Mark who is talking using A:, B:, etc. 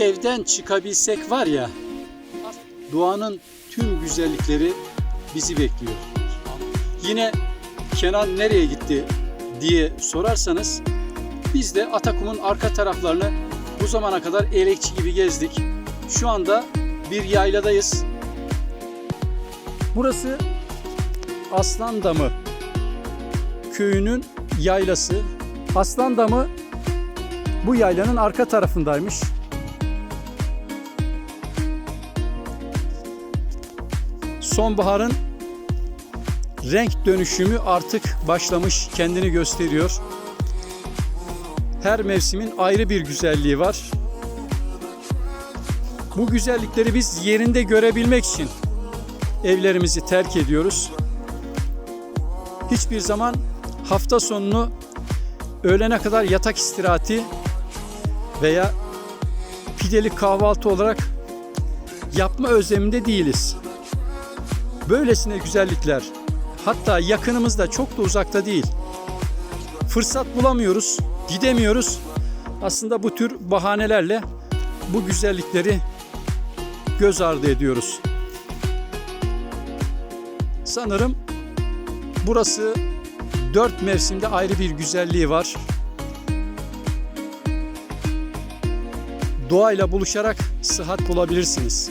A: evden çıkabilsek var ya doğanın tüm güzellikleri bizi bekliyor. Yine Kenan nereye gitti diye sorarsanız biz de Atakum'un arka taraflarını bu zamana kadar elekçi gibi gezdik. Şu anda bir yayladayız. Burası Aslan Damı köyünün yaylası. Aslan Damı bu yaylanın arka tarafındaymış. Sonbaharın renk dönüşümü artık başlamış, kendini gösteriyor. Her mevsimin ayrı bir güzelliği var. Bu güzellikleri biz yerinde görebilmek için evlerimizi terk ediyoruz. Hiçbir zaman hafta sonunu öğlene kadar yatak istirahati veya pideli kahvaltı olarak yapma özleminde değiliz. Böylesine güzellikler hatta yakınımızda çok da uzakta değil. Fırsat bulamıyoruz, gidemiyoruz. Aslında bu tür bahanelerle bu güzellikleri göz ardı ediyoruz. Sanırım burası dört mevsimde ayrı bir güzelliği var. Doğayla buluşarak sıhhat bulabilirsiniz.